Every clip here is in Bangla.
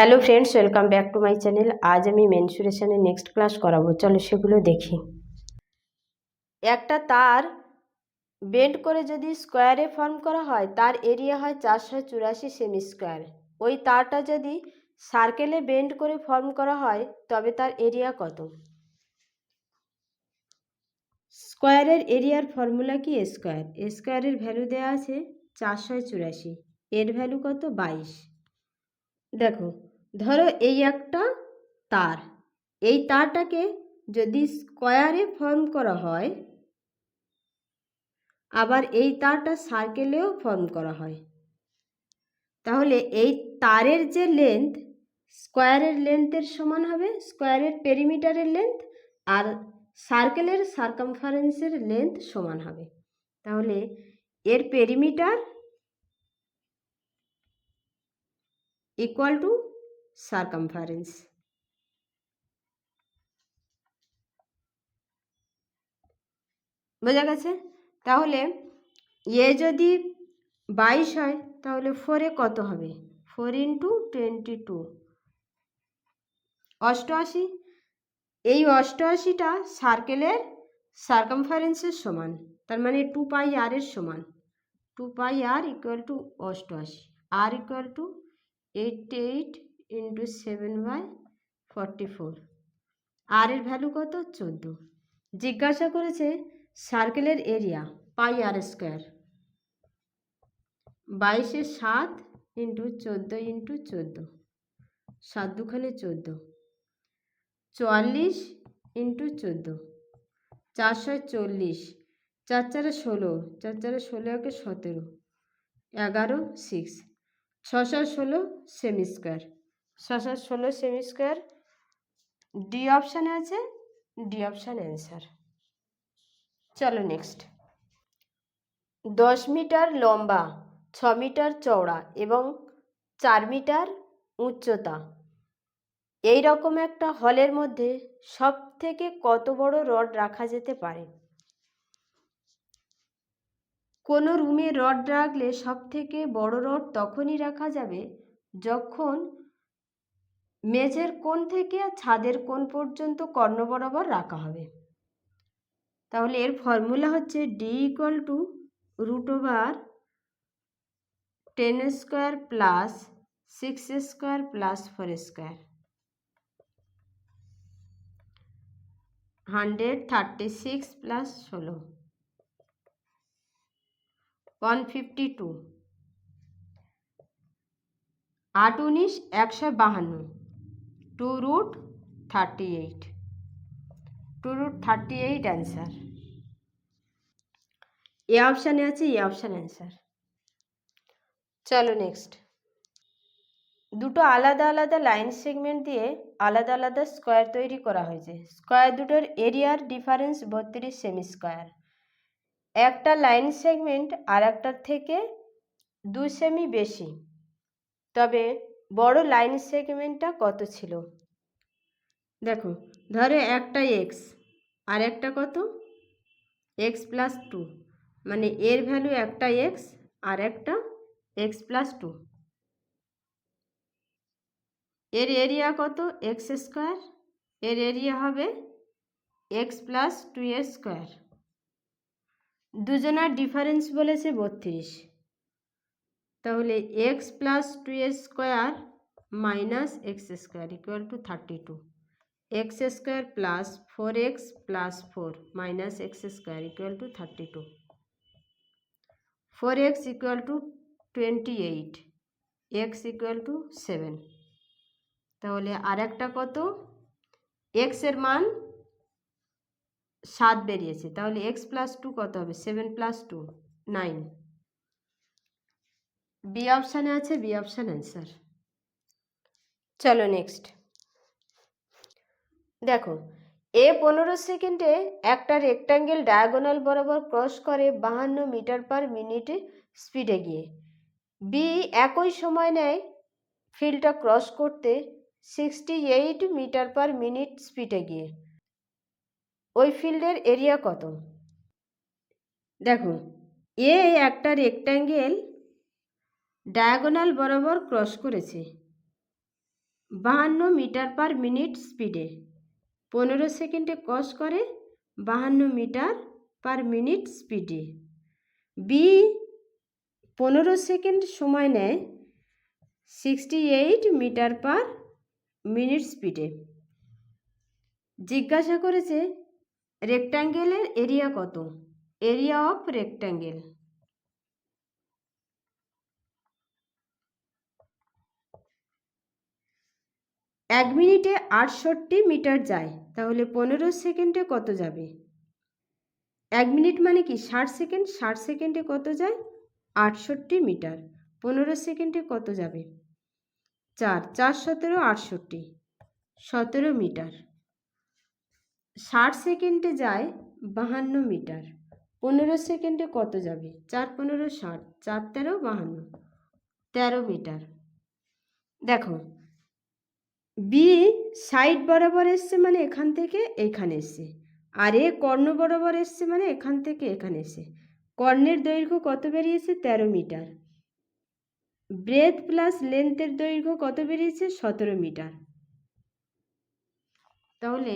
Hello friends welcome back to my channel আজ আমি মেনসুরেশনের নেক্সট ক্লাস করাবো। চলো সেগুলো দেখি। একটা তার বেন্ড করে যদি স্কোয়ারে ফর্ম করা হয়, তার এরিয়া হয় চারশো চুরাশি সেমি স্কোয়ার ওই তারটা যদি সার্কেলে বেন্ড করে ফর্ম করা হয়, তবে তার এরিয়া কত? স্কোয়ারের এরিয়ার ফর্মুলা কি? স্কোয়ার স্কোয়ারের ভ্যালু দেওয়া আছে চারশো চুরাশি। এর ভ্যালু কত? বাইশ। দেখো ধরো এই একটা তার। এই তারটাকে যদি স্কোয়ারে ফর্ম করা হয়, আবার এই তারটা সার্কেলেও ফর্ম করা হয়। তাহলে এই তারের যে লেন্থ স্কোয়ারের লেন্থের সমান হবে স্কোয়ারের পেরিমিটারের লেন্থ আর সার্কেলের সার্কামফারেন্সের লেন্থ সমান হবে। তাহলে এর পেরিমিটার ইকুয়াল টু সার্কামফারেন্স বোঝা গেছে? তাহলে এ যদি বাইশ হয়, তাহলে ফোরে কত হবে? ফোর ইন্টু টোয়েন্টি টু অষ্টআশি? এই অষ্টআশিটা সার্কেলের সার্কামফারেন্সের সমান, তার মানে টু পাই আর এর সমান। Two pi r equal to অষ্টআশি। R equal to eight eight into seven by forty four r এর ভ্যালু কত? চোদ্দ। জিজ্ঞাসা করেছে সার্কেলের এরিয়া পাই আর স্কোয়ার বাইশে সাত ইন্টু চোদ্দ ইন্টু চোদ্দ। সাত দুখানে চোদ্দ। চুয়াল্লিশ ইন্টু চোদ্দ। চারশো চল্লিশ। চার চারে ষোলো। চার চারে ষোলো একে সতেরো। এগারো সিক্স ছশো ষোলো সেমি স্কোয়ার ছশো ষোলো সেমি স্কোয়ার ডি অপশানে আছে ডি অপশান অ্যান্সার চলো নেক্সট দশ মিটার লম্বা, ছ মিটার চওড়া এবং চার মিটার উচ্চতা। এই রকম একটা হলের মধ্যে সব থেকে কত বড় রড রাখা যেতে পারে? কোনো রুমে রড রাখলে সব থেকে বড় রড তখনই রাখা যাবে যখন মেঝের কোণ থেকে ছাদের কোণ পর্যন্ত কর্ণ বরাবর রাখা হবে। তাহলে এর ফর্মুলা হচ্ছে D equal to root over ten square plus six square plus four square hundred thirty six plus ষোলো। ওয়ান ফিফটি টু আট উনিশ, একশো বাহান্ন। Two root thirty eight. Two root thirty eight answer. A অপশানে আছে, এ অপশান অ্যান্সার। চলো নেক্সট। দুটো আলাদা আলাদা লাইন সেগমেন্ট দিয়ে আলাদা আলাদা স্কোয়ার তৈরি করা হয়েছে। স্কোয়ার দুটোর এরিয়ার ডিফারেন্স বত্রিশ সেমি স্কোয়ার একটা লাইন সেগমেন্ট আর একটার থেকে দু সেমি বেশি। তবে বড় লাইন সেগমেন্টটা কত ছিল? দেখো, ধরো একটা এক্স আর একটা কত? এক্স প্লাস টু মানে এর ভ্যালু একটা এক্স আর একটা এক্স প্লাস টু এর এরিয়া কত? এক্স স্কোয়ার এর এরিয়া হবে এক্স প্লাস টু এ স্কোয়ার দুজনার ডিফারেন্স বলেছে বত্রিশ। তাহলে x plus two square minus x square equal to thirty two x square plus four x plus four minus x square equal to thirty two four x equal to twenty eight x equal to seven তাহলে আর একটা কত এক্সের মান সাত বেরিয়েছে। তাহলে এক্স প্লাস টু কত হবে? Seven plus two nine B অপশানে আছে বি অপশান অ্যান্সার চলো নেক্সট দেখো, এ পনেরো সেকেন্ডে একটা রেক্টাঙ্গেল ডায়াগোনাল বরাবর ক্রস করে বাহান্ন মিটার পার মিনিটে স্পিডে গিয়ে। বি একই সময় নেয় ফিল্ডটা ক্রস করতে sixty eight metre per minute স্পিডে গিয়ে। ওই ফিল্ডের এরিয়া কত? দেখো, এ একটা রেক্ট্যাঙ্গেল ডায়াগোনাল বরাবর ক্রস করেছে। বাহান্ন মিটার পার মিনিট স্পিডে। পনেরো সেকেন্ডে ক্রস করে বাহান্ন মিটার পার মিনিট স্পিডে। বি, পনেরো সেকেন্ড সময় নেয় sixty eight metre per minute স্পিডে। জিজ্ঞাসা করেছে, রেক্ট্যাঙ্গেলের এরিয়া কত? Area of rectangle. এক মিনিটে আটষট্টি মিটার যায়, তাহলে পনেরো সেকেন্ডে কত যাবে? এক মিনিট মানে কি? ষাট সেকেন্ড? ষাট সেকেন্ডে কত যায়? আটষট্টি মিটার। পনেরো সেকেন্ডে কত যাবে? চার চার সতেরো, আটষট্টি। সতেরো মিটার। ষাট সেকেন্ডে যায় বাহান্ন মিটার। পনেরো সেকেন্ডে কত যাবে? চার, পনেরো, ষাট। চার, তেরো, বাহান্ন। তেরো মিটার। দেখো বি সাইড বরাবর এসছে মানে এখান থেকে এখানে এসছে। আর এ কর্ণ বরাবর এসছে মানে এখান থেকে এখানে এসে কর্ণের দৈর্ঘ্য কত বেরিয়েছে? তেরো মিটার। ব্রেথ প্লাস লেন্থের দৈর্ঘ্য কত বেরিয়েছে? সতেরো মিটার। তাহলে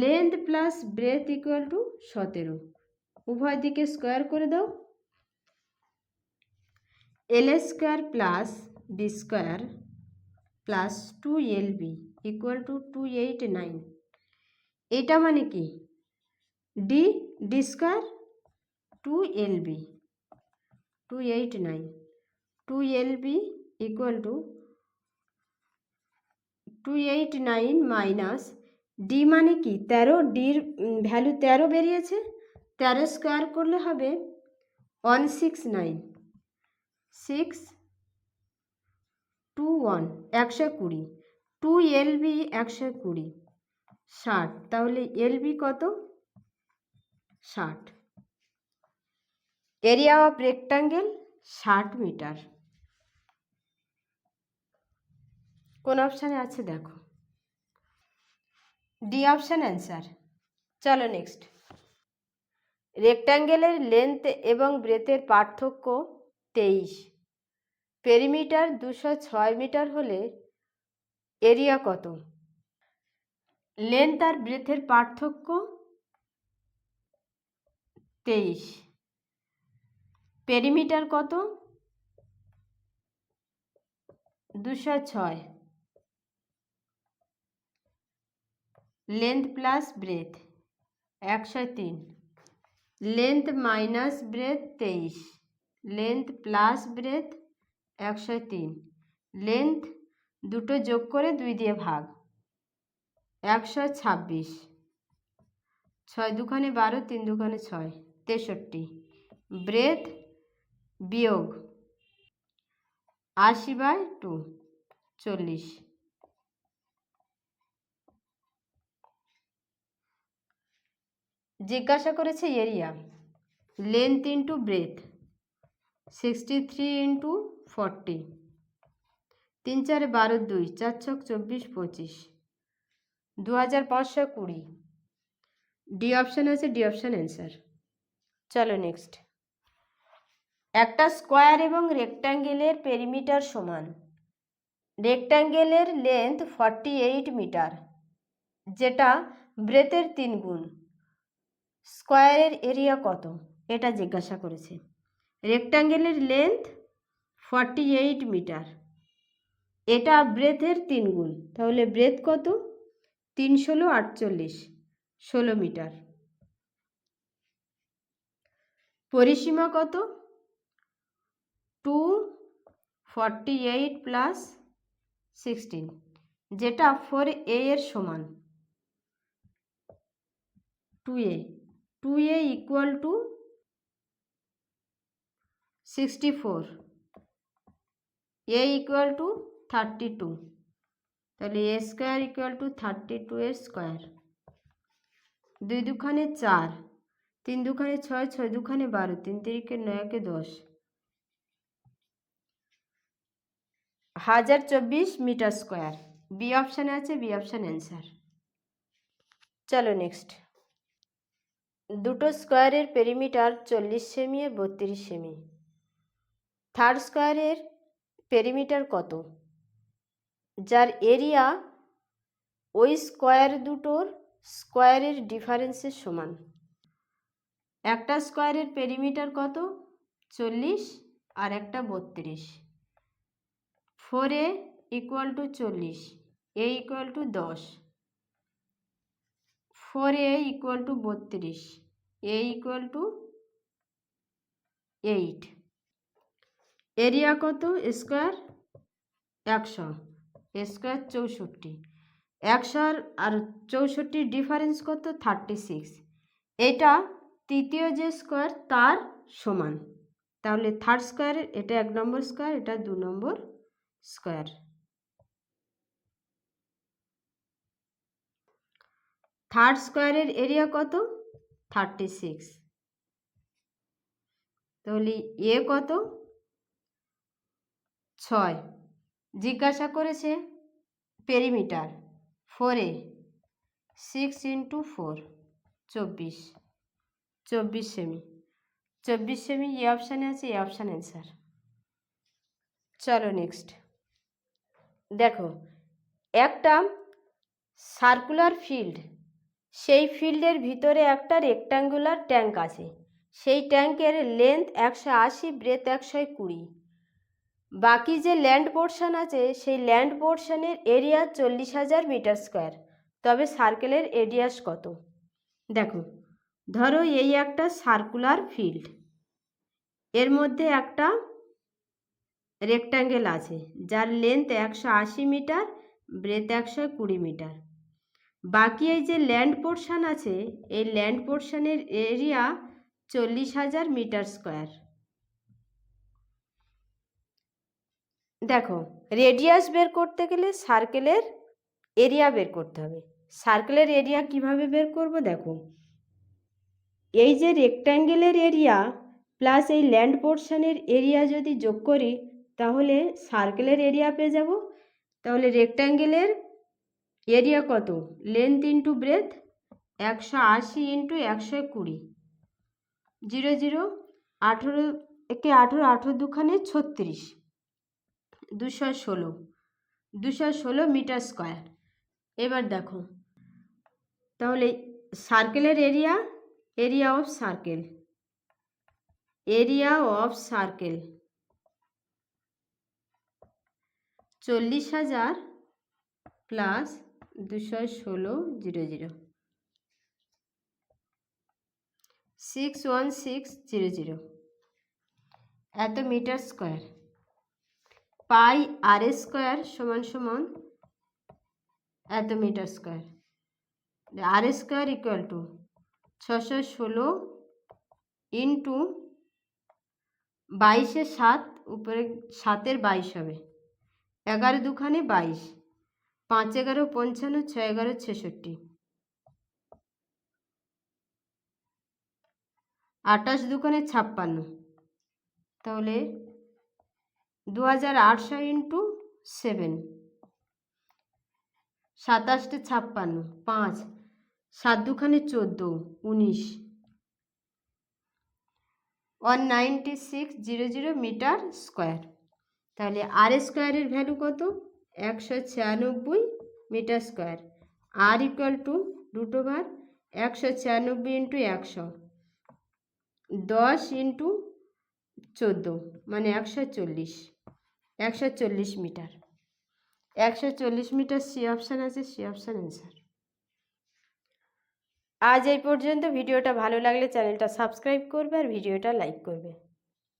length plus breadth equal to সতেরো। উভয় দিকে স্কোয়ার করে দাও। L square plus B square plus two L B equal to two eight nine এটা মানে কি? D D square two L B two eight nine two L B equal to two eight nine minus D মানে কি? তেরো ডির ভ্যালু তেরো বেরিয়েছে, তেরো স্কোয়ার করলে হবে one six nine six two one, একশো কুড়ি। টু এলবি একশো কুড়ি। ষাট, তাহলে এলবি কত? ষাট। এরিয়া অফ রেক্টাঙ্গেল ষাট মিটার কোন অপশানে আছে দেখো। ডি অপশান অ্যান্সার চলো নেক্সট রেক্টাঙ্গেলের লেন্থ এবং ব্রেথের পার্থক্য তেইশ। পেরিমিটার দুশো ছয় মিটার হলে এরিয়া কত? লেন্থ আর ব্রেথের পার্থক্য তেইশ। পেরিমিটার কত? দুশো ছয়। লেন্থ প্লাস ব্রেথ একশো তিন। লেন্থ মাইনাস ব্রেথ তেইশ। লেন্থ প্লাস ব্রেথ একশো তিন। লেন্থ দুটো যোগ করে দুই দিয়ে ভাগ। একশো ছাব্বিশ। ছয় দুখানে বারো, তিন দুখানে ছয়। তেষট্টি। ব্রেথ বিয়োগ আশি বাই টু চল্লিশ। জিজ্ঞাসা করেছে area. Length into breadth sixty three into forty. তিন চারে বারো দুই, চার ছক চব্বিশ পঁচিশ। দু হাজার পাঁচশো কুড়ি। ডি অপশান আছে ডি অপশান অ্যান্সার। চলো নেক্সট। একটা স্কোয়ার এবং রেক্ট্যাঙ্গেলের পেরিমিটার সমান। রেক্ট্যাঙ্গেলের লেন্থ ফর্টি এইট মিটার, যেটা ব্রেথের তিন গুণ। স্কোয়ারের এরিয়া কত? এটা জিজ্ঞাসা করেছে। রেক্ট্যাঙ্গেলের লেন্থ ফর্টি এইট মিটার এটা ব্রেথের তিন গুণ। তাহলে ব্রেথ কত? তিন ষোলো আটচল্লিশ। ষোলো মিটার পরিসীমা কত? Two forty eight plus sixteen যেটা ফোর এ এর সমান। Two a two a equal to sixty four a equal to thirty two তাহলে a square equal to thirty two এর স্কোয়ার দুই দুখানে চার, তিন দুখানে ছয় ছয় দুখানে বারো, তিন তিরিকে নয়কে দশ। হাজার চব্বিশ মিটার স্কোয়ার বি অপশানে আছে বি অপশান অ্যান্সার চলো নেক্সট দুটো স্কোয়ারের পেরিমিটার চল্লিশ সেমি আর বত্রিশ সেমি। থার্ড স্কোয়ারের পেরিমিটার কত? যার এরিয়া ওই স্কোয়ার দুটোর স্কোয়ারের ডিফারেন্সের সমান। একটা স্কোয়ারের পেরিমিটার কত? চল্লিশ আর একটা বত্রিশ। ফোর এ ইকুয়াল টু চল্লিশ এ ইকুয়াল টু দশ। ফোর এ ইকুয়াল টু বত্রিশ a equal to eight area কত? স্কোয়ার একশো। স্কোয়ার চৌষট্টি। একশোর আর চৌষট্টির ডিফারেন্স কত? Thirty six. এটা তৃতীয় যে স্কোয়ার, তার সমান। তাহলে থার্ড স্কোয়ারের এটা এক নম্বর স্কোয়ার, এটা দু নম্বর স্কোয়ার। থার্ড স্কোয়ারের এরিয়া কত? Thirty six. তাহলে এ কত? ছয়। জিজ্ঞাসা করেছে পেরিমিটার। ফোরে সিক্স ইন্টু ফোর চব্বিশ। চব্বিশ সেমি চব্বিশ সেমি এ অপশানে আছে, এ অপশান অ্যান্সার চলো নেক্সট দেখো, একটা সার্কুলার ফিল্ড সেই ফিল্ডের ভিতরে একটা রেক্ট্যাঙ্গুলার ট্যাঙ্ক আছে। সেই ট্যাঙ্কের লেন্থ একশো আশি ব্রেথ একশো কুড়ি। বাকি যে ল্যান্ড পোর্শন আছে, সেই ল্যান্ড পোর্শনের এরিয়া চল্লিশ হাজার মিটার স্কোয়ার। তবে সার্কেলের এরিয়াস কত? দেখো, ধরো এই একটা সার্কুলার ফিল্ড। এর মধ্যে একটা রেক্ট্যাঙ্গেল আছে, যার লেন্থ একশো আশি মিটার, ব্রেথ একশো কুড়ি মিটার। বাকি এই যে ল্যান্ড পোর্শন আছে, এই ল্যান্ড পোর্শনের এরিয়া চল্লিশ হাজার মিটার স্কোয়ার। দেখো রেডিয়াস বের করতে গেলে সার্কেলের এরিয়া বের করতে হবে। সার্কেলের এরিয়া কীভাবে বের করব দেখো, এই যে রেক্ট্যাঙ্গেলের এরিয়া প্লাস এই ল্যান্ড পোর্শনের এরিয়া যদি যোগ করি, তাহলে সার্কেলের এরিয়া পেয়ে যাব। তাহলে রেক্ট্যাঙ্গেলের এরিয়া কত? লেন্থ ইন্টু ব্রেথ একশো আশি ইন্টু একশো কুড়ি। জিরো জিরো আঠেরো, একে আঠেরো আঠেরো দুখানে ছত্রিশ। দুশো ষোলো। দুশো ষোলো মিটার স্কোয়ার। এবার দেখো। তাহলে সার্কেলের area area of circle. Area of circle. চল্লিশ হাজার প্লাস দুশো ষোলো zero zero. Six one six zero zero. এত metre square. Pi r square সমান সমান এত metre square. R square equal to ছশো ষোলো ইন্টু বাইশে সাত, উপরে সাতের বাইশ হবে। এগারো দুখানে বাইশ, পাঁচ এগারো পঞ্চান্ন, ছয় এগারো ছেষট্টি। আটাশ দুখানে ছাপ্পান্ন। তাহলে দু হাজার আটশো ইন্টু সেভেন। সাতাশটা ছাপ্পান্ন, পাঁচ। সাত দুখানে চোদ্দ, উনিশ। One ninety six zero zero metre square. তাহলে আর স্কোয়ারের ভ্যালু কত? একশো ছিয়ানব্বই metre square. R equal to root over একশো ছিয়ানব্বই ইন্টু একশো। দশ ইন্টু চোদ্দ মানে একশো চল্লিশ। একশো চল্লিশ মিটার। একশো চল্লিশ মিটার সি অপশান আছে, সি অপশান অ্যান্সার। আজ এই পর্যন্ত। ভিডিওটা ভালো লাগলে চ্যানেলটা সাবস্ক্রাইব করবে আর ভিডিওটা লাইক করবে।